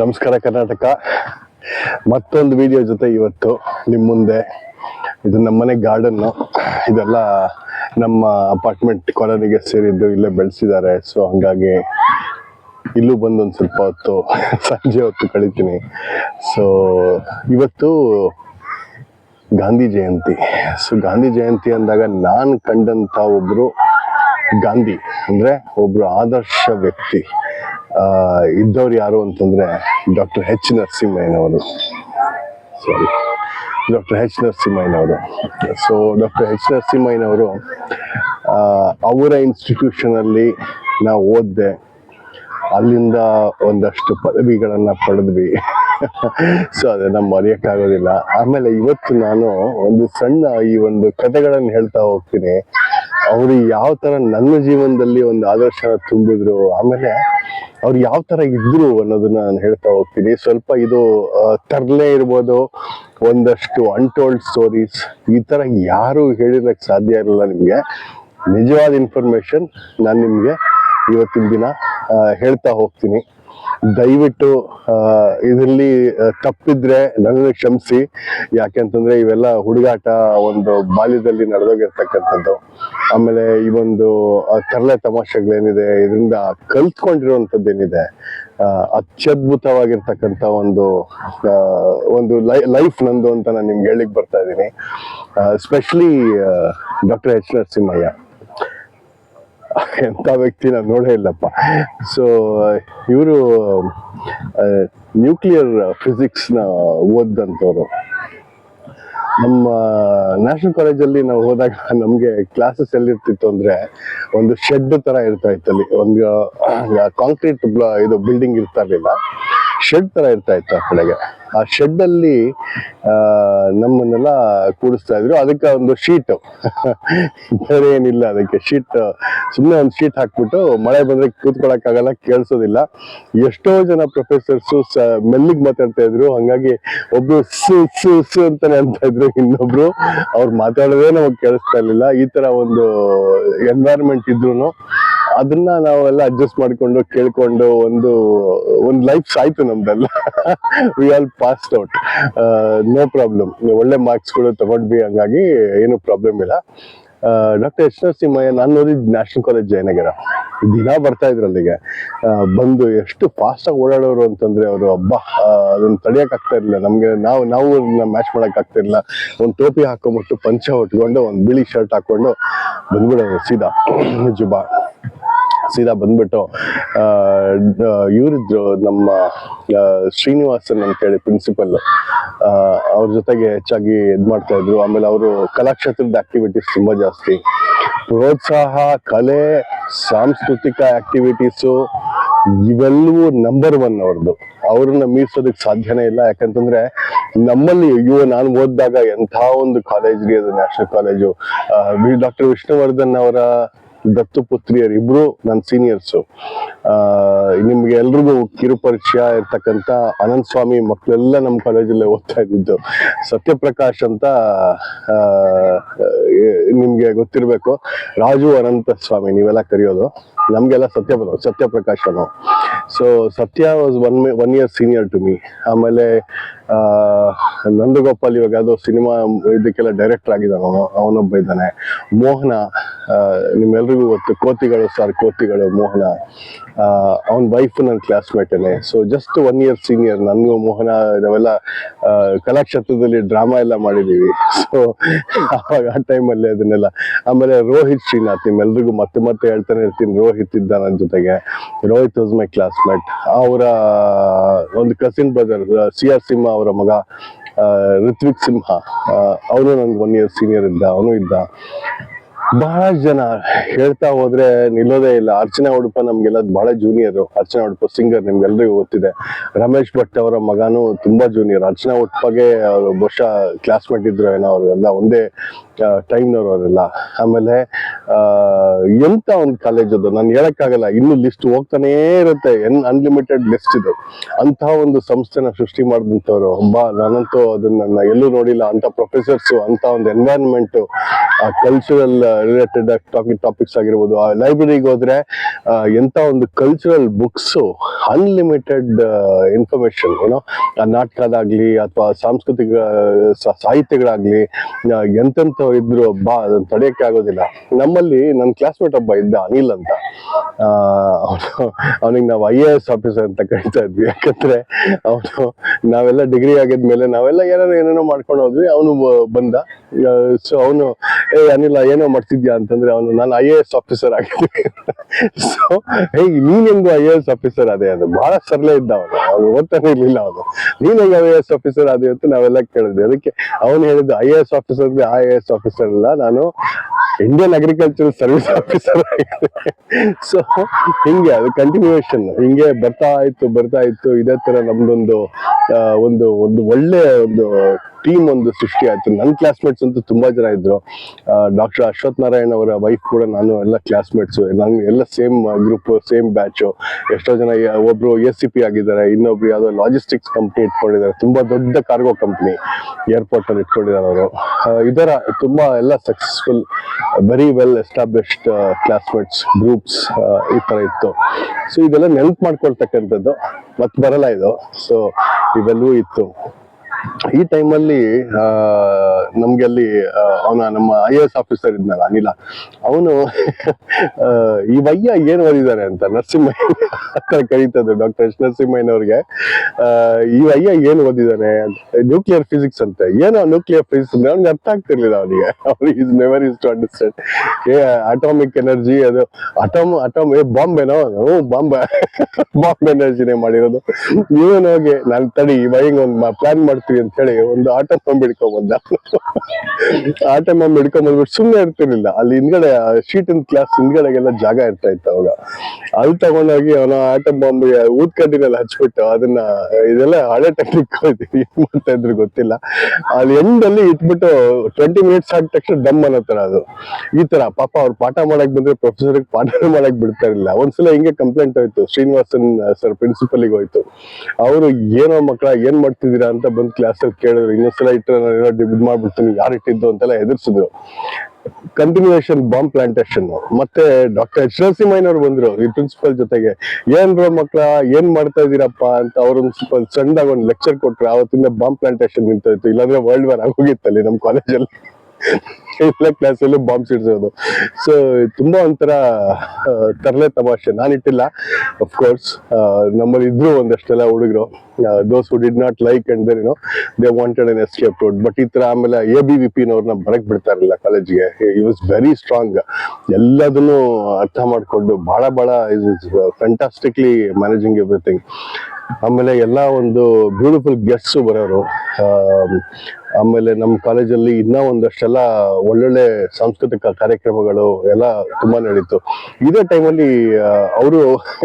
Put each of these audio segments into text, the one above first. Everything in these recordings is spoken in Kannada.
ನಮಸ್ಕಾರ ಕರ್ನಾಟಕ. ಮತ್ತೊಂದು ವಿಡಿಯೋ ಜೊತೆ ಇವತ್ತು ನಿಮ್ಮ ಮುಂದೆ ಇದು ನಮ್ಮನೆ ಗಾರ್ಡನ್ನು ಇದೆಲ್ಲ ನಮ್ಮ ಅಪಾರ್ಟ್ಮೆಂಟ್ ಕಾಲೋನಿಗೆ ಸೇರಿದ್ದು ಇಲ್ಲೇ ಬೆಳೆಸಿದ್ದಾರೆ. ಸೊ ಹಂಗಾಗಿ ಇಲ್ಲೂ ಬಂದು ಒಂದು ಸ್ವಲ್ಪ ಹೊತ್ತು ಸಂಜೆ ಹೊತ್ತು ಕಳಿತೀನಿ. ಸೊ ಇವತ್ತು ಗಾಂಧಿ ಜಯಂತಿ. ಸೊ ಗಾಂಧಿ ಜಯಂತಿ ಅಂದಾಗ ನಾನು ಕಂಡಂತ ಒಬ್ಬರು ಗಾಂಧಿ. ಅಂದ್ರೆ ಒಬ್ಬರು ಆದರ್ಶ ವ್ಯಕ್ತಿ. ಇದ್ದವ್ರು ಯಾರು ಅಂತಂದ್ರೆ ಡಾಕ್ಟರ್ ಹೆಚ್ ನರಸಿಂಹಯ್ಯನವರು. ಸಾರಿ ಡಾಕ್ಟರ್ ಹೆಚ್ ನರಸಿಂಹಯ್ಯನವರು. ಸೊ ಡಾಕ್ಟರ್ ಹೆಚ್ ನರಸಿಂಹಯ್ಯನವರು ಅವರ ಇನ್ಸ್ಟಿಟ್ಯೂಷನಲ್ಲಿ ನಾವು ಓದಿದೆ. ಅಲ್ಲಿಂದ ಒಂದಷ್ಟು ಪದವಿಗಳನ್ನು ಪಡೆದ್ವಿ. ಸೊ ಅದೇ ಅದನ್ನ ಮರೆಯಕ್ಕಾಗೋದಿಲ್ಲ ಆಮೇಲೆ ಇವತ್ತು ನಾನು ಒಂದು ಸಣ್ಣ ಈ ಒಂದು ಕಥೆಗಳನ್ನು ಹೇಳ್ತಾ ಹೋಗ್ತೀನಿ. ಅವರು ಯಾವ ತರ ನನ್ನ ಜೀವನದಲ್ಲಿ ಒಂದು ಆದರ್ಶ ತುಂಬಿದ್ರು, ಆಮೇಲೆ ಅವ್ರು ಯಾವ ತರ ಇದ್ರು ಅನ್ನೋದನ್ನ ನಾನು ಹೇಳ್ತಾ ಹೋಗ್ತೀನಿ. ಸ್ವಲ್ಪ ಇದು ತರಲೆ ಇರ್ಬೋದು, ಒಂದಷ್ಟು ಅನ್ಟೋಲ್ಡ್ ಸ್ಟೋರೀಸ್ ಈ ತರ ಯಾರು ಹೇಳಿರ್ಲಕ್ ಸಾಧ್ಯ ಇರಲ್ಲ ನಿಮ್ಗೆ. ನಿಜವಾದ ಇನ್ಫಾರ್ಮೇಶನ್ ನಾನು ನಿಮ್ಗೆ ಇವತ್ತಿನ ದಿನ ಹೇಳ್ತಾ ಹೋಗ್ತೀನಿ. ದಯವಿಟ್ಟು ಇದರಲ್ಲಿ ತಪ್ಪಿದ್ರೆ ನನ್ನನ್ನು ಕ್ಷಮಿಸಿ. ಯಾಕೆಂತಂದ್ರೆ ಇವೆಲ್ಲ ಹುಡುಗಾಟ, ಒಂದು ಬಾಲ್ಯದಲ್ಲಿ ನಡೆದೋಗಿರ್ತಕ್ಕಂಥದ್ದು. ಆಮೇಲೆ ಈ ಒಂದು ತರಲೆ ತಮಾಷೆಗಳೇನಿದೆ, ಇದರಿಂದ ಕಲ್ತ್ಕೊಂಡಿರುವಂಥದ್ದು ಏನಿದೆ ಅತ್ಯದ್ಭುತವಾಗಿರ್ತಕ್ಕಂಥ ಒಂದು ಒಂದು ಒಂದು ಲೈಫ್ ನಂದು ಅಂತ ನಾನು ನಿಮ್ಗೆ ಹೇಳಿಕ್ ಬರ್ತಾ ಇದ್ದೀನಿ. Specially doctor H Narasimhaiah. ಎಂಥ ವ್ಯಕ್ತಿ ನಾನು ನೋಡೇ ಇಲ್ಲಪ್ಪ. ಸೊ ಇವರು ನ್ಯೂಕ್ಲಿಯರ್ ಫಿಸಿಕ್ಸ್ನ ಓದಂಥವ್ರು ನಮ್ಮ ನ್ಯಾಷನಲ್ ಕಾಲೇಜಲ್ಲಿ ನಾವು ಹೋದಾಗ ನಮಗೆ ಕ್ಲಾಸಸ್ ಎಲ್ಲಿರ್ತಿತ್ತು ಅಂದ್ರೆ ಒಂದು ಶೆಡ್ ತರ ಇರ್ತಾ ಇತ್ತು ಅಲ್ಲಿ. ಒಂದು ಕಾಂಕ್ರೀಟ್ ಇದು ಬಿಲ್ಡಿಂಗ್ ಇರ್ತಾ ಇರಲಿಲ್ಲ. ಶೆಡ್ ತರ ಇರ್ತಾ ಇತ್ತು ಆ ಕಡೆಗೆ. ಆ ಶೆಡ್ ಅಲ್ಲಿ ನಮ್ಮನ್ನೆಲ್ಲ ಕೂಡಿಸ್ತಾ ಇದ್ರು. ಅದಕ್ಕೆ ಒಂದು ಶೀಟ್ ಬೇರೆ ಏನಿಲ್ಲ ಅದಕ್ಕೆ ಶೀಟ್ ಸುಮ್ಮನೆ ಒಂದು ಶೀಟ್ ಹಾಕ್ಬಿಟ್ಟು ಮಳೆ ಬಂದ್ರೆ ಕೂತ್ಕೊಳಕ್ಕಾಗಲ್ಲ ಕೇಳಿಸೋದಿಲ್ಲ. ಎಷ್ಟೋ ಜನ ಪ್ರೊಫೆಸರ್ಸ್ ಮೆಲ್ಲಿಗೆ ಮಾತಾಡ್ತಾ ಇದ್ರು. ಹಂಗಾಗಿ ಒಬ್ರು ಸು ಸು ಸು ಅಂತಾನೆ ಅಂತ ಇದ್ರು ಇನ್ನೊಬ್ರು. ಅವ್ರು ಮಾತಾಡೋದೇ ನಮಗೆ ಕೇಳಿಸ್ತಾ ಇರ್ಲಿಲ್ಲ. ಈ ತರ ಒಂದು ಎನ್ವೈರ್ಮೆಂಟ್ ಇದ್ರು ಅದನ್ನ ನಾವೆಲ್ಲ ಅಡ್ಜಸ್ಟ್ ಮಾಡ್ಕೊಂಡು ಕೇಳ್ಕೊಂಡು ಒಂದು ಒಂದು ಲೈಫ್ ಆಯ್ತು ನಮ್ದೆಲ್ಲ. We all passed out no problem ಒಳ್ಳೆ ಮಾರ್ಕ್ಸ್ಗಳು ತಗೊಂಡ್ವಿ, ಹಂಗಾಗಿ ಏನು ಪ್ರಾಬ್ಲಮ್ ಇಲ್ಲ. ಡಾಕ್ಟರ್ ಎಚ್ ನರಸಿಂಹಯ್ಯ ನಾನು ಓದಿದ್ದು ನ್ಯಾಷನಲ್ ಕಾಲೇಜ್ ಜಯನಗರ. ದಿನ ಬರ್ತಾ ಇದ್ರು ಅಲ್ಲಿಗೆ ಬಂದು ಎಷ್ಟು ಫಾಸ್ಟ್ ಆಗಿ ಓಡಾಡೋರು ಅಂತಂದ್ರೆ ಅವರು ಹಬ್ಬ ಅದನ್ನ ಆಗ್ತಾ ಇರ್ಲಿಲ್ಲ. ನಮ್ಗೆ ನಾವು ನಾವು ಮ್ಯಾಚ್ ಮಾಡಕ್ ಆಗ್ತಾ ಇರ್ಲಿಲ್ಲ. ಒಂದ್ ಟೋಪಿ ಹಾಕೊಂಡ್ಬಿಟ್ಟು ಪಂಚ ಉಟ್ಕೊಂಡು ಒಂದು ಬಿಳಿ ಶರ್ಟ್ ಹಾಕೊಂಡು ಬಂದ್ಬಿಡೋರು ಸೀದಾ. ಜುಬಾ. ಸೀದಾ ಬಂದ್ಬಿಟ್ಟು ಇವರಿದ್ರು ನಮ್ಮ ಶ್ರೀನಿವಾಸನ್ ಶ್ರೀನಿವಾಸನ್ ಅಂತೇಳಿ ಪ್ರಿನ್ಸಿಪಲ್ ಅವ್ರ ಜೊತೆಗೆ ಹೆಚ್ಚಾಗಿ ಇದು ಮಾಡ್ತಾ ಇದ್ರು. ಆಮೇಲೆ ಅವರು ಕಲಾಕ್ಷೇತ್ರದ ಆಕ್ಟಿವಿಟೀಸ್ ತುಂಬಾ ಜಾಸ್ತಿ. ಪ್ರೋತ್ಸಾಹ, ಕಲೆ, ಸಾಂಸ್ಕೃತಿಕ ಆಕ್ಟಿವಿಟೀಸು ಇವೆಲ್ಲವೂ ನಂಬರ್ ಒನ್ ಅವ್ರದ್ದು ಅವ್ರನ್ನ ಮೀರ್ಸೋದಕ್ಕೆ ಸಾಧ್ಯನೇ ಇಲ್ಲ. ಯಾಕಂತಂದ್ರೆ ನಮ್ಮಲ್ಲಿ ಇವ ನಾನು ಓದಿದಾಗ ಎಂಥ ಒಂದು ಕಾಲೇಜ್ ರೀ ಅದು ನ್ಯಾಷನಲ್ ಕಾಲೇಜು ಡಾಕ್ಟರ್ ವಿಷ್ಣುವರ್ಧನ್ ಅವರ ದತ್ತು ಪುತ್ರಿಯರು ಇಬ್ರು ನನ್ನ ಸೀನಿಯರ್ಸು ನಿಮ್ಗೆ ಎಲ್ರಿಗೂ ಕಿರುಪರಿಚಯ ಇರ್ತಕ್ಕಂಥ ಅನಂತ ಸ್ವಾಮಿ ಮಕ್ಕಳೆಲ್ಲ ನಮ್ಮ ಕಾಲೇಜಲ್ಲೇ ಓದ್ತಾ ಇದ್ದಿದ್ದು. ಸತ್ಯಪ್ರಕಾಶ್ ಅಂತ ನಿಮ್ಗೆ ಗೊತ್ತಿರಬೇಕು. ರಾಜು ಅನಂತ ಸ್ವಾಮಿ ನೀವೆಲ್ಲ ಕರೆಯೋದು. ನಮ್ಗೆಲ್ಲ Satya ಸತ್ಯಪ್ರಕಾಶನು. So Satya was one one year senior to me ಆಮೇಲೆ ನಂದುಗೋಪಾಲ್ ಇವಾಗ ಅದು ಸಿನಿಮಾ ಇದಕ್ಕೆಲ್ಲ ಡೈರೆಕ್ಟರ್ ಆಗಿದ್ದಾನೆ ಅವನು, ಅವನೊಬ್ಬ ಇದ್ದಾನೆ. ಮೋಹನ ನಿಮ್ಮೆಲ್ರಿಗೂ ಗೊತ್ತು, ಕೋತಿಗಳು ಸರ್ ಕೋತಿಗಳು, ಮೋಹನ. ಅವನ ವೈಫ್ ನನ್ನ ಕ್ಲಾಸ್ಮೇಟೇನೆ so just one year senior ನನಗೂ ಮೋಹನ, ನಾವೆಲ್ಲ ಕಲಾಕ್ಷೇತ್ರದಲ್ಲಿ ಡ್ರಾಮಾ ಎಲ್ಲ ಮಾಡಿದ್ದೀವಿ ಸೊ ಆವಾಗ ಆ ಟೈಮಲ್ಲಿ ಅದನ್ನೆಲ್ಲ. ಆಮೇಲೆ ರೋಹಿತ್ ಶ್ರೀನಾಥ್, ನಿಮ್ಮೆಲ್ರಿಗೂ ಮತ್ತೆ ಮತ್ತೆ ಹೇಳ್ತಾನೆ ಇರ್ತೀನಿ, ರೋಹಿತ್ ಇದ್ದ ನನ್ನ ಜೊತೆಗೆ. ರೋಹಿತ್ ವಾಸ್ ಮೈ ಕ್ಲಾಸ್ಮೇಟ್ ಅವರ, ಒಂದು cousin brother C R Simha ಅವರ ಮಗ ಋತ್ವಿಕ್ ಸಿಂಹ ಅವನು ನನ್ಗೆ ಒನ್ ಇಯರ್ ಸೀನಿಯರ್ ಇದ್ದ, ಅವನು ಇದ್ದ. ಬಹಳ ಜನ ಹೇಳ್ತಾ ಹೋದ್ರೆ ನಿಲ್ಲೋದೇ ಇಲ್ಲ. ಅರ್ಚನಾ ಉಡುಪ ನಮ್ಗೆಲ್ಲ ಬಹಳ ಜೂನಿಯರ್ ಅರ್ಚನಾ ಉಡುಪ ಸಿಂಗರ್ ನಿಮ್ಗೆಲ್ರಿಗೂ ಗೊತ್ತಿದೆ. ರಮೇಶ್ ಭಟ್ ಅವರ ಮಗನೂ ತುಂಬಾ ಜೂನಿಯರ್ ಅರ್ಚನಾ ಉಡುಪಗೆ ಅವರು ಬಹುಶಃ ಕ್ಲಾಸ್ಮೇಟ್ ಇದ್ರು ಏನೋ ಅವರೆಲ್ಲ ಒಂದೇ ಟೈಮ್ನವ್ರು ಅವರೆಲ್ಲ. ಆಮೇಲೆ ಎಂತ ಒಂದು ಕಾಲೇಜ್ ಅದು? ನಾನು ಹೇಳಕ್ಕಾಗಲ್ಲ. ಇನ್ನು ಲಿಸ್ಟ್ ಹೋಗ್ತಾನೇ ಇರುತ್ತೆ. ಎನ್ ಅನ್ಲಿಮಿಟೆಡ್ ಲಿಸ್ಟ್ ಇದು. ಅಂತಹ ಒಂದು ಸಂಸ್ಥೆನ ಸೃಷ್ಟಿ ಮಾಡಿದಂಥವ್ರು. ಒಬ್ಬ ನಾನಂತೂ ಅದನ್ನ ಎಲ್ಲೂ ನೋಡಿಲ್ಲ. ಅಂತ ಪ್ರೊಫೆಸರ್ಸ್ ಅಂತ ಒಂದು environment cultural related topic topics ಆಗಿರ್ಬೋದು. ಆ ಲೈಬ್ರರಿಗೆ ಹೋದ್ರೆ ಎಂತ ಒಂದು ಕಲ್ಚರಲ್ ಬುಕ್ಸ್ ಅನ್ಲಿಮಿಟೆಡ್ ಇನ್ಫಾರ್ಮೇಶನ್ ಏನೋ ನಾಟಕದಾಗ್ಲಿ ಅಥವಾ ಸಾಂಸ್ಕೃತಿಕ ಸಾಹಿತ್ಯಗಳಾಗ್ಲಿ ಎಂತೆಂಥ ಇದ್ರು, ಬಾ ತಡೆಯಕ್ಕೆ ಆಗೋದಿಲ್ಲ. ನಮ್ಮಲ್ಲಿ ನನ್ನ ಕ್ಲಾಸ್ಮೇಟ್ ಒಬ್ಬ ಇದ್ದ ಅನಿಲ್ ಅಂತ. ಅವನು, ಅವನಿಗೆ ನಾವು ಐ ಎ ಎಸ್ ಆಫೀಸರ್ ಅಂತ ಕರಿತಾ ಇದ್ವಿ. ಯಾಕಂದ್ರೆ ಅವನು ನಾವೆಲ್ಲ ಡಿಗ್ರಿ ಆಗಿದ್ಮೇಲೆ ನಾವೆಲ್ಲ ಏನೇನೋ ಏನೇನೋ ಮಾಡ್ಕೊಂಡು ಹೋದ್ವಿ. ಅವನು ಬಂದ. ಸೊ ಅವನು, ಏ, ಅನಿಲ, ಏನೋ ಮಾಡ್ತಿದ್ಯಾ? ಅಂತಂದ್ರೆ ಅವನು, ನಾನು ಐ ಎ ಎಸ್ ಆಫೀಸರ್ ಆಗಿದ್ವಿ ಸೊ ಹೇ ನೀನ್ ಹೆಂಗು ಐ ಎ ಎಸ್ ಆಫೀಸರ್ ಅದೇ ಅದು. ಬಹಳ ಸರಳ ಇದ್ದ ಅವನು ಅವನು ಓದ್ತಾನೆ ಇರ್ಲಿಲ್ಲ ಅವನು. ನೀನ್ ಹೆಂಗ್ ಐ ಎ ಎಸ್ ಆಫೀಸರ್ ಅದೇ ಅಂತ ನಾವೆಲ್ಲ ಕೇಳಿದ್ವಿ. ಅದಕ್ಕೆ ಅವನು ಹೇಳಿದ್ದು I A S officer I A S officer ಅಲ್ಲ. ನಾನು Indian agriculture service officer so ಹಿಂಗೆ ಅದು ಕಂಟಿನ್ಯೂಯೇಷನ್ ಹಿಂಗೆ ಬರ್ತಾ ಇತ್ತು ಬರ್ತಾ ಇತ್ತು ಇದೇ ತರ ನಮ್ದೊಂದು ಒಂದು ಒಂದು ಒಳ್ಳೆ ಒಂದು ಟೀಮ್ ಒಂದು ಸೃಷ್ಟಿ ಆಯ್ತು. ನನ್ನ ಕ್ಲಾಸ್ಮೇಟ್ಸ್ ಅಂತೂ ತುಂಬಾ ಜನ ಇದ್ರು. ಡಾಕ್ಟರ್ ಅಶ್ವಥ್ ನಾರಾಯಣ್ ಅವರ ವೈಫ್ ಕೂಡ ನಾನು ಎಲ್ಲ ಕ್ಲಾಸ್ಮೇಟ್ಸು ನಾನು ಎಲ್ಲ ಸೇಮ್ ಗ್ರೂಪ್ ಸೇಮ್ ಬ್ಯಾಚು ಎಷ್ಟೋ ಜನ ಒಬ್ಬರು ಎಸ್ ಸಿ ಪಿ ಆಗಿದ್ದಾರೆ, ಇನ್ನೊಬ್ರು ಯಾವುದೋ ಲಾಜಿಸ್ಟಿಕ್ಸ್ ಕಂಪ್ನಿ ಇಟ್ಕೊಂಡಿದ್ದಾರೆ. ತುಂಬಾ ದೊಡ್ಡ ಕಾರ್ಗೋ ಕಂಪ್ನಿ ಏರ್ಪೋರ್ಟ್ ಅಲ್ಲಿ ಇಟ್ಕೊಂಡಿದ್ದಾರೆ ಅವರು. ಇದರ ತುಂಬಾ ಎಲ್ಲ successful very well established classmates groups ಈ ತರ ಇತ್ತು. ಸೊ ಇದೆಲ್ಲ ನೆನಪು ಮಾಡ್ಕೊಳ್ತಕ್ಕಂಥದ್ದು ಮತ್ತೆ ಬರಲ್ಲ ಇದು. ಸೊ ಇವೆಲ್ಲವೂ ಇತ್ತು. ಈ ಟೈಮಲ್ಲಿ ನಮ್ಗೆ ಅಲ್ಲಿ ಅವನ ನಮ್ಮ ಐ ಎ ಎಸ್ ಆಫೀಸರ್ ಇದ್ನಲ್ಲ, ಅನಿಲ. ಅವನು ಈ ವಯ್ಯ ಏನ್ ಓದಿದ್ದಾರೆ ಅಂತ ನರಸಿಂಹಯ್ಯ ಅಂತ ಕರೀತದ್ದು ಡಾಕ್ಟರ್ ಎಸ್ ನರಸಿಂಹಯ್ಯನವ್ರಿಗೆ. ಈ ವಯ್ಯ ಏನ್ ಓದಿದ್ದಾನೆ ನ್ಯೂಕ್ಲಿಯರ್ ಫಿಸಿಕ್ಸ್ ಅಂತ. ಏನೋ ನ್ಯೂಕ್ಲಿಯರ್ ಫಿಸಿಕ್ಸ್ ಅಂದ್ರೆ ಅವ್ನಿಗೆ ಅರ್ಥ ಆಗ್ತಿರ್ಲಿಲ್ಲ ಅವನಿಗೆ. ಅವ್ರಿಗೆ is never is to understand a atomic energy ಅದು ಅಟಾಮ್ ಅಟಾಮ್ ಏ ಬಾಂಬೆನೋ ಹ್ಞೂ ಬಾಂಬೆ ಬಾಂಬ್ ಎನರ್ಜಿನೇ ಮಾಡಿರೋದು. ನೀವೇನೋಗಿ ನಾನು ತಡಿ, ಈ ವಯ್ಯಂಗೆ ಒಂದು ಪ್ಲಾನ್ ಮಾಡ್ತೀವಿ ಅಂತ ಹೇಳಿ ಒಂದು ಆಟೋ ಬಾಂಬ್ ಹಿಡ್ಕೊಂಬಂದ ಆಟೋ ಬಾಂಬ್ ಹಿಡ್ಕೊಂಬಂದ್ಬಿಟ್ಟು ಸುಮ್ಮನೆ ಇರ್ತಿರ್ಲಿಲ್ಲ. ಅಲ್ಲಿ ಹಿಂದ್ಗಡೆ, ಶೀಟ್ ಇನ್ ಕ್ಲಾಸ್ ಹಿಂದ್ಗಡೆಗೆಲ್ಲ ಜಾಗ ಇರ್ತಾ ಇತ್ತು ಅವಾಗ. ಅಲ್ಲಿ ತಗೊಂಡೋಗಿ ಅವನ ಆಟೋ ಬಾಂಬ್ ಊದ್ಕಡ್ಡಿನೆಲ್ಲ ಹಚ್ಬಿಟ್ಟು ಅದನ್ನ, ಇದೆಲ್ಲ ಹಳೆ ಟೆಕ್ನಿಕ್ ಏನ್ ಮಾಡ್ತಾ ಇದ್ರು ಗೊತ್ತಿಲ್ಲ. ಅಲ್ಲಿ ಎಂಡ್ ಅಲ್ಲಿ ಇಟ್ಬಿಟ್ಟು ಟ್ವೆಂಟಿ ಮಿನಿಟ್ಸ್ ಆದ ತಕ್ಷಣ ಡಮ್ ಅನ್ನೋ ತರ ಅದು. ಈ ತರ ಪಾಪ ಅವ್ರ ಪಾಠ ಮಾಡಕ್ ಬಂದ್ರೆ ಪ್ರೊಫೆಸರ್ ಪಾಠ ಮಾಡಕ್ ಬಿಡ್ತಾ ಇರಲಿಲ್ಲ. ಒಂದ್ಸಲ ಹಿಂಗೆ ಕಂಪ್ಲೇಂಟ್ ಹೋಯ್ತು. ಶ್ರೀನಿವಾಸನ್ ಸರ್ ಪ್ರಿನ್ಸಿಪಲ್ಗೆ ಹೋಯ್ತು. ಅವರು, ಏನೋ ಮಕ್ಕಳ, ಏನ್ ಮಾಡ್ತಿದ್ದೀರಾ? ಅಂತ ಬಂದ್ ಕ್ಲಾಸ್ ಅಲ್ಲಿ ಕೇಳಿದ್ರು ಇನ್ನೊಂದ್ಸಲ ಇಟ್ಟರೆ ನಾನು ಇದು ಮಾಡ್ಬಿಡ್ತೀನಿ ಯಾರು ಇಟ್ಟಿದ್ದು ಅಂತೆಲ್ಲ ಎದುರಿಸಿದ್ರು ಕಂಟಿನ್ಯೂಯೇಷನ್ ಬಾಂಬ್ ಪ್ಲಾಂಟೇಶನ್ ಮತ್ತೆ ಡಾಕ್ಟರ್ ಎಚ್ ನರಸಿಂಹಯ್ಯನವ್ರು ಬಂದ್ರು, ಈ ಪ್ರಿನ್ಸಿಪಲ್ ಜೊತೆಗೆ, ಏನ್ ಬ್ರೋ ಮಕ್ಳ, ಏನ್ ಮಾಡ್ತಾ ಇದೀರಪ್ಪ ಅಂತ ಅವ್ರೊಂದ್ ಸ್ವಲ್ಪ ಸಣ್ಣದಾಗ ಒಂದು ಲೆಕ್ಚರ್ ಕೊಟ್ರು ಅವತ್ತಿಂದ ಬಾಂಬ್ ಪ್ಲಾಂಟೇಶನ್ ನಿಂತೋಯ್ತು, ಇಲ್ಲಾಂದ್ರೆ ವರ್ಲ್ಡ್ ವಾರ್ ಆಗೋಗಿತ್ತಲ್ಲಿ ನಮ್ಮ ಕಾಲೇಜಲ್ಲಿ ಎಲ್ಲ ಕ್ಲಾಸಲ್ಲೂ ಬಾಂಬ್ ಸಿಡ್ಸೋದು ಸೊ ತುಂಬಾ ಒಂಥರ ತರಲೆ ತಮಾಷೆ. ನಾನಿಟ್ಟಿಲ್ಲ ಅಫ್ಕೋರ್ಸ್ ನಮ್ಮಲ್ಲಿ ಇದ್ರು ಒಂದಷ್ಟೆಲ್ಲ ಹುಡುಗರು. Those who did not like and then no they wanted an escape road but ಈ ತರ ಆಮೇಲೆ ಎ ಬಿ ವಿ ಪಿನವ್ರನ್ನ ಬರಕ್ ಬಿಡ್ತಾ ಇರಲಿಲ್ಲ ಕಾಲೇಜ್ಗೆ ಈ ವಾಸ್ ವೆರಿ ಸ್ಟ್ರಾಂಗ್ ಎಲ್ಲದನ್ನು ಅರ್ಥ ಮಾಡಿಕೊಂಡು ಬಹಳ ಬಹಳ ಇಸ್ ಫ್ಯಾಂಟಾಸ್ಟಿಕ್ಲಿ ಮ್ಯಾನೇಜಿಂಗ್ ಎವ್ರಿಥಿಂಗ್ ಆಮೇಲೆ ಎಲ್ಲ ಒಂದು ಬ್ಯೂಟಿಫುಲ್ ಗೆಸ್ಟ್ಸು ಬರೋರು. ಆಮೇಲೆ ನಮ್ಮ ಕಾಲೇಜಲ್ಲಿ ಇನ್ನೂ ಒಂದಷ್ಟೆಲ್ಲ ಒಳ್ಳೊಳ್ಳೆ ಸಾಂಸ್ಕೃತಿಕ ಕಾರ್ಯಕ್ರಮಗಳು ಎಲ್ಲ ತುಂಬಾ ನಡೀತು. ಇದೇ ಟೈಮಲ್ಲಿ ಅವರು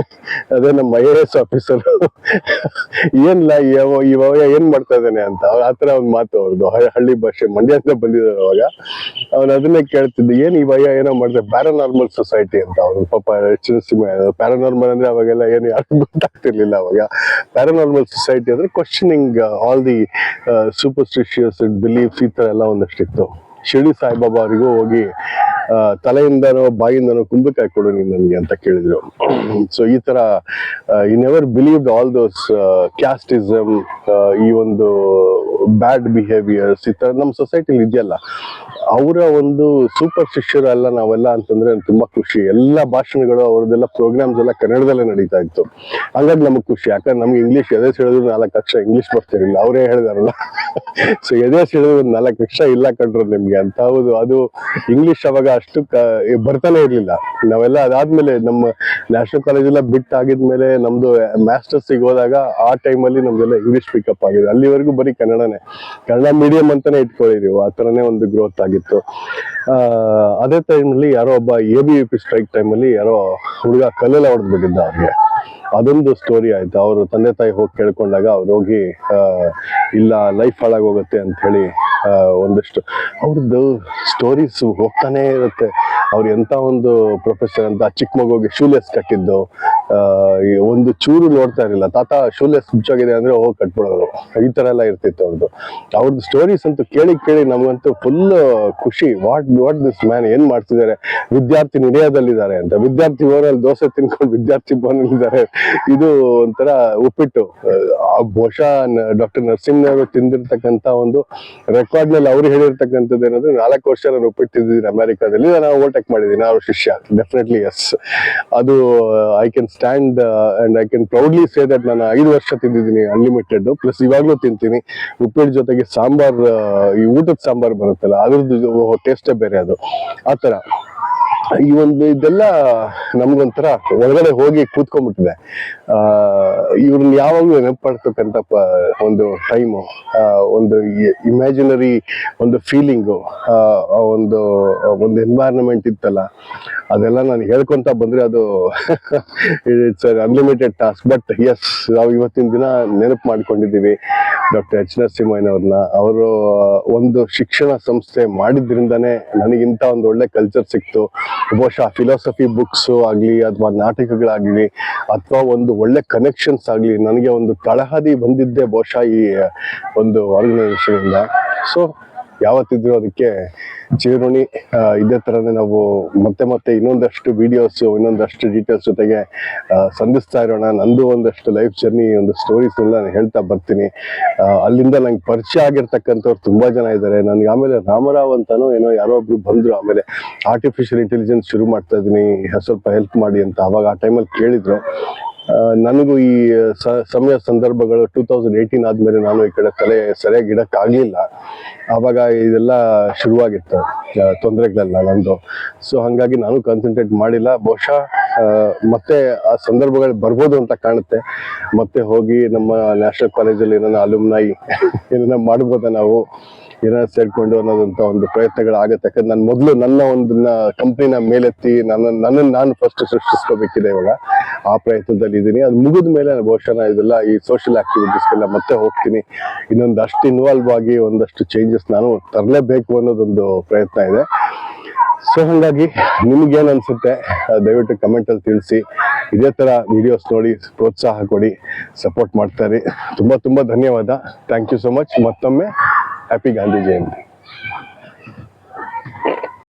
ಅದೇ ನಮ್ಮ ಐ ಎ ಎಸ್ ಆಫೀಸರ್ ಏನಿಲ್ಲ ಇವಾಗ ಏನು ಮಾಡ್ತಾ ಇದ್ದಾನೆ ಅಂತ, ಆ ಥರ ಒಂದು ಮಾತು ಅವ್ರದ್ದು ಹಳ್ಳಿ ಭಾಷೆ ಮಂಡ್ಯದಿಂದ ಬಂದಿದ್ದಾರೆ ಅವಾಗ. ಅವ್ನು ಅದನ್ನೇ ಕೇಳ್ತಿದ್ದ, ಏನು ಇವಾಗ ಏನೋ ಮಾಡಿದೆ ಪ್ಯಾರಾನಾರ್ಮಲ್ ಸೊಸೈಟಿ ಅಂತ ಅವ್ರು, ಪಾಪ ಪ್ಯಾರಾನಾರ್ಮಲ್ ಅಂದರೆ ಅವಾಗೆಲ್ಲ ಏನು ಯಾರಿಗೂ ಗೊತ್ತಾಗ್ತಿರ್ಲಿಲ್ಲ ಅವಾಗ. ಪ್ಯಾರಾನಾರ್ಮಲ್ ಸೊಸೈಟಿ ಅಂದರೆ questioning all the superstitious beliefs ಈ ಥರ ಎಲ್ಲ ಒಂದಷ್ಟಿತ್ತು. ಶಿರಡಿ ಸಾಯಿಬಾಬಾ ಅವರಿಗೂ ಹೋಗಿ ತಲೆಯಿಂದನೋ ಬಾಯಿಂದನೋ ಕುಂಬಳಕಾಯಿ ಕೊಡು ನೀನು ನನಗೆ ಅಂತ ಕೇಳಿದ್ರು. ಸೊ ಈ ತರ he never believed all those casteism ಈ ಒಂದು ಬ್ಯಾಡ್ ಬಿಹೇವಿಯರ್ಸ್ ಈ ತರ ನಮ್ಮ ಸೊಸೈಟಿಲಿ ಇದೆಯಲ್ಲ. ಅವರ ಒಂದು ಸೂಪರ್ ಶಿಷ್ಯರಲ್ಲ ನಾವೆಲ್ಲ ಅಂತಂದ್ರೆ ತುಂಬಾ ಖುಷಿ. ಎಲ್ಲ ಭಾಷಣಗಳು, ಅವ್ರದ್ದೆಲ್ಲ ಪ್ರೋಗ್ರಾಮ್ಸ್ ಎಲ್ಲ ಕನ್ನಡದಲ್ಲೇ ನಡೀತಾ ಇತ್ತು. ಹಂಗಾಗಿ ನಮಗೆ ಖುಷಿ. ಯಾಕಂದ್ರೆ ನಮ್ಗೆ ಇಂಗ್ಲಿಷ್ ಎದೆ ಹೇಳಿದ್ರು ನಾಲ್ಕು ಅಕ್ಷರ ಇಂಗ್ಲಿಷ್ ಬರ್ತಿರಲಿಲ್ಲ. ಅವರೇ ಹೇಳಿದಾರಲ್ಲ. ಸೊ ಎದೆ ಹೇಳಿದ್ರು ನಾಲ್ಕು ಅಕ್ಷರ ಇಲ್ಲ ಕಂಡ್ರು ನಿಮ್ಗೆ ಅಂತ ಹೌದು. ಅದು ಇಂಗ್ಲಿಷ್ ಅವಾಗ ಅಷ್ಟು ಬರ್ತಾನೆ ಇರ್ಲಿಲ್ಲ. ನಾವೆಲ್ಲ ಅದಾದ್ಮೇಲೆ ನಮ್ಮ ನ್ಯಾಷನಲ್ ಕಾಲೇಜ್ ಎಲ್ಲ ಬಿಟ್ ಆಗಿದ್ಮೇಲೆ ನಮ್ದು ಮಾಸ್ಟರ್ಸ್ ಹೋದಾಗ ಆ ಟೈಮಲ್ಲಿ ನಮ್ದೆಲ್ಲ ಇಂಗ್ಲಿಷ್ ಪಿಕಪ್ ಆಗಿದೆ. ಅಲ್ಲಿವರೆಗೂ ಬರೀ ಕನ್ನಡನೇ. ಕನ್ನಡ ಮೀಡಿಯಂ ಅಂತಾನೆ ಇಟ್ಕೊಳ್ಳಿರಿ ಆ ಥರನೇ ಒಂದು ಗ್ರೋತ್ ಆಗಿತ್ತು. ಅದೇ ಟೈಮಲ್ಲಿ ಯಾರೋ ಒಬ್ಬ A B U P strike ಟೈಮಲ್ಲಿ ಯಾರೋ ಹುಡುಗ ಕಲ್ಲೆಲ್ಲ ಹೊಡೆದ್ಬಿಟ್ಟಿದ್ದ ಅವ್ರಿಗೆ. ಅದೊಂದು ಸ್ಟೋರಿ ಆಯ್ತು. ಅವರು ತಂದೆ ತಾಯಿ ಹೋಗಿ ಕೇಳ್ಕೊಂಡಾಗ ಅವ್ರು ಹೋಗಿ ಇಲ್ಲ ಲೈಫ್ ಹಾಳಾಗೋಗುತ್ತೆ ಅಂತ ಹೇಳಿ ಒಂದಷ್ಟು ಅವ್ರದ್ದು ಸ್ಟೋರೀಸ್ ಹೋಗ್ತಾನೆ ಇರುತ್ತೆ. ಅವ್ರು ಎಂಥ ಒಂದು ಪ್ರೊಫೆಸರ್ ಅಂತ, ಚಿಕ್ಕ ಮಗುಗೆ ಶೂಲೆಸ್ ಕಟ್ಟಿದ್ದು ಒಂದು ಚೂರು ನೋಡ್ತಾ ಇರಲಿಲ್ಲ. ತಾತ ಶೂಲೆ ಮುಚ್ಚೋಗಿದೆ ಅಂದ್ರೆ ಹೋಗಿ ಕಟ್ಬಿಡೋರು. ಈ ತರ ಎಲ್ಲ ಇರ್ತಿತ್ತು ಅವ್ರದ್ದು ಅವ್ರದ್ದು ಸ್ಟೋರೀಸ್ ಅಂತೂ ಕೇಳಿ ಕೇಳಿ ನಮಗಂತೂ ಫುಲ್ ಖುಷಿ. ವಾಟ್ ವಾಟ್ ದಿಸ್ ಮ್ಯಾನ್ ಏನ್ ಮಾಡ್ತಿದ್ದಾರೆ? ವಿದ್ಯಾರ್ಥಿ ನಿಲಯದಲ್ಲಿದ್ದಾರೆ ಅಂತ. ವಿದ್ಯಾರ್ಥಿ ಓರಲ್ಲಿ ದೋಸೆ ತಿನ್ಕೊಂಡು ವಿದ್ಯಾರ್ಥಿ ಭವನಲ್ಲಿದ್ದಾರೆ ಇದು ಒಂಥರ ಉಪ್ಪಿಟ್ಟು. ಬಹುಶಃ ಡಾಕ್ಟರ್ ನರಸಿಂಹನವರು ತಿಂದಿರ್ತಕ್ಕಂತ ಒಂದು ರೆಕಾರ್ಡ್ನಲ್ಲಿ ಅವ್ರು ಹೇಳಿರ್ತಕ್ಕಂಥದ್ದು ಏನಂದ್ರೆ, ನಾಲ್ಕು ವರ್ಷ ನಾನು ಉಪ್ಪಿಟ್ಟು ತಿಂದಿದ್ದೀನಿ ಅಮೆರಿಕಾದಲ್ಲಿ ನಾನು ಓವರ್ಟೇಕ್ ಮಾಡಿದ್ದೀನಿ ಅವ್ರ ಶಿಷ್ಯ. ಡೆಫಿನೆಟ್ಲಿ ಎಸ್ ಅದು I can stand and I can proudly say that ನಾನು ಐದು ವರ್ಷ ತಿಂದಿದ್ದೀನಿ ಅನ್ಲಿಮಿಟೆಡ್ ಪ್ಲಸ್ ಇವಾಗಲೂ ತಿಂತೀನಿ. ಉಪ್ಪಿಟ್ಟು ಜೊತೆಗೆ ಸಾಂಬಾರ್ ಆ, ಈ ಊಟದ ಸಾಂಬಾರ್ ಬರುತ್ತಲ್ಲ ಅದ್ರದ್ದು ಟೇಸ್ಟೇ ಬೇರೆ ಅದು. ಆ ತರ ಈ ಒಂದು ಇದೆಲ್ಲ ನಮ್ಗೊಂಥರ ಒಳಗಡೆ ಹೋಗಿ ಕೂತ್ಕೊಂಡ್ಬಿಟ್ಟಿದೆ. ಆ, ಇವ್ರನ್ನ ಯಾವಾಗಲೂ ನೆನಪಾಡ್ತಕ್ಕಂಥ ಒಂದು ಟೈಮು ಒಂದು ಇಮ್ಯಾಜಿನರಿ ಒಂದು ಫೀಲಿಂಗು ಒಂದು ಒಂದು ಎನ್ವೈರನ್ಮೆಂಟ್ ಇತ್ತಲ್ಲ, ಅದೆಲ್ಲ ನಾನು ಹೇಳ್ಕೊಂತ ಬಂದ್ರೆ ಅದು it's unlimited task but yes ನಾವು ಇವತ್ತಿನ ದಿನ ನೆನಪು ಮಾಡ್ಕೊಂಡಿದ್ದೀವಿ ಡಾಕ್ಟರ್ ಎಚ್ ನರಸಿಂಹಯ್ಯನವ್ರನ್ನ ಅವರು ಒಂದು ಶಿಕ್ಷಣ ಸಂಸ್ಥೆ ಮಾಡಿದ್ರಿಂದಾನೇ ನನಗಿಂತ ಒಂದು ಒಳ್ಳೆ ಕಲ್ಚರ್ ಸಿಕ್ತು. ಬಹುಶಃ ಫಿಲಾಸಫಿ ಬುಕ್ಸು ಆಗಲಿ, ಅಥವಾ ನಾಟಕಗಳಾಗಲಿ, ಅಥವಾ ಒಂದು ಒಳ್ಳೆ ಕನೆಕ್ಷನ್ಸ್ ಆಗಲಿ, ನನಗೆ ಒಂದು ತಳಹದಿ ಬಂದಿದ್ದೇ ಬಹುಶಃ ಈ ಒಂದು ಆರ್ಗನೈಸೇಷನ್ ಇಂದ. ಸೊ ಯಾವತ್ತಿದ್ರು ಅದಕ್ಕೆ ಚಿರುಣಿ ಇದೇ ಥರನೇ ನಾವು ಮತ್ತೆ ಮತ್ತೆ ಇನ್ನೊಂದಷ್ಟು ವಿಡಿಯೋಸ್ ಇನ್ನೊಂದಷ್ಟು ಡೀಟೇಲ್ಸ್ ಜೊತೆಗೆ ಸಂಧಿಸ್ತಾ ಇರೋಣ. ನಂದು ಒಂದಷ್ಟು ಲೈಫ್ ಜರ್ನಿ ಒಂದು ಸ್ಟೋರೀಸ್ ಎಲ್ಲ ನಾನು ಹೇಳ್ತಾ ಬರ್ತೀನಿ. ಅಲ್ಲಿಂದ ನಂಗೆ ಪರಿಚಯ ಆಗಿರ್ತಕ್ಕಂಥವ್ರು ತುಂಬಾ ಜನ ಇದ್ದಾರೆ. ನನಗೆ ಆಮೇಲೆ ರಾಮರಾವ್ ಅಂತಾನೋ ಏನೋ ಯಾರೋ ಒಬ್ರು ಬಂದ್ರು. ಆಮೇಲೆ ಆರ್ಟಿಫಿಷಿಯಲ್ ಇಂಟೆಲಿಜೆನ್ಸ್ ಶುರು ಮಾಡ್ತಾ ಇದೀನಿ ಸ್ವಲ್ಪ ಹೆಲ್ಪ್ ಮಾಡಿ ಅಂತ ಅವಾಗ ಆ ಟೈಮಲ್ಲಿ ಕೇಳಿದ್ರು. ನನಗೂ ಈ ಸಮಯ ಸಂದರ್ಭಗಳು ಟೂ ತೌಸಂಡ್ ಏಯ್ಟೀನ್ ಆದ್ಮೇಲೆ ನಾನು ಈ ಕಡೆ ತಲೆ ಸರಿಯಾಗಿ ಆವಾಗ ಇದೆಲ್ಲ ಶುರುವಾಗಿತ್ತು ತೊಂದರೆಗಳೆಲ್ಲ ನಂದು. ಸೊ ಹಾಗಾಗಿ ನಾನು ಕಾನ್ಸಂಟ್ರೇಟ್ ಮಾಡಿಲ್ಲ. ಬಹುಶಃ ಮತ್ತೆ ಆ ಸಂದರ್ಭಗಳು ಬರ್ಬೋದು ಅಂತ ಕಾಣುತ್ತೆ. ಮತ್ತೆ ಹೋಗಿ ನಮ್ಮ ನ್ಯಾಷನಲ್ ಕಾಲೇಜಲ್ಲಿ ಏನೋ ಅಲುಮ್ನಾಯಿ ಏನನ್ನ ಮಾಡ್ಬೋದಾ ನಾವು? ಏನಾದ್ರು ಸೇರ್ಕೊಂಡು ಅನ್ನೋದಂತ ಒಂದು ಪ್ರಯತ್ನಗಳಾಗತ್ತೆ. ಯಾಕಂದ್ರೆ ನಾನು ಮೊದಲು ನನ್ನ ಒಂದು ಕಂಪ್ನಿನ ಮೇಲೆತ್ತಿ ನನ್ನ ನನ್ನನ್ನು ನಾನು ಫಸ್ಟ್ ಸೃಷ್ಟಿಸ್ಕೋಬೇಕಿದೆ ಇವಾಗ. ಆ ಪ್ರಯತ್ನದಲ್ಲಿ ಇದ್ದೀನಿ ಅದು ಮುಗಿದ ಮೇಲೆ ಬಹುಶಃ ನಾನು ಇದೆಲ್ಲ ಈ ಸೋಷಿಯಲ್ ಆಕ್ಟಿವಿಟೀಸ್ಗೆಲ್ಲ ಮತ್ತೆ ಹೋಗ್ತೀನಿ. ಇನ್ನೊಂದು ಅಷ್ಟು ಇನ್ವಾಲ್ವ್ ಆಗಿ ಒಂದಷ್ಟು ಚೇಂಜಸ್ ನಾನು ತರಲೇಬೇಕು ಅನ್ನೋದೊಂದು ಪ್ರಯತ್ನ ಇದೆ. ಸೊ ಹಾಗಾಗಿ ನಿಮ್ಗೇನು ಅನ್ಸುತ್ತೆ ದಯವಿಟ್ಟು ಕಮೆಂಟಲ್ಲಿ ತಿಳಿಸಿ. ಇದೇ ಥರ ವಿಡಿಯೋಸ್ ನೋಡಿ ಪ್ರೋತ್ಸಾಹ ಕೊಡಿ ಸಪೋರ್ಟ್ ಮಾಡ್ತಾರೆ ತುಂಬ ತುಂಬ ಧನ್ಯವಾದ. ಥ್ಯಾಂಕ್ ಯು ಸೊ ಮಚ್ ಮತ್ತೊಮ್ಮೆ ಹ್ಯಾಪಿ ಗಾಂಧಿ ಜಯಂತಿ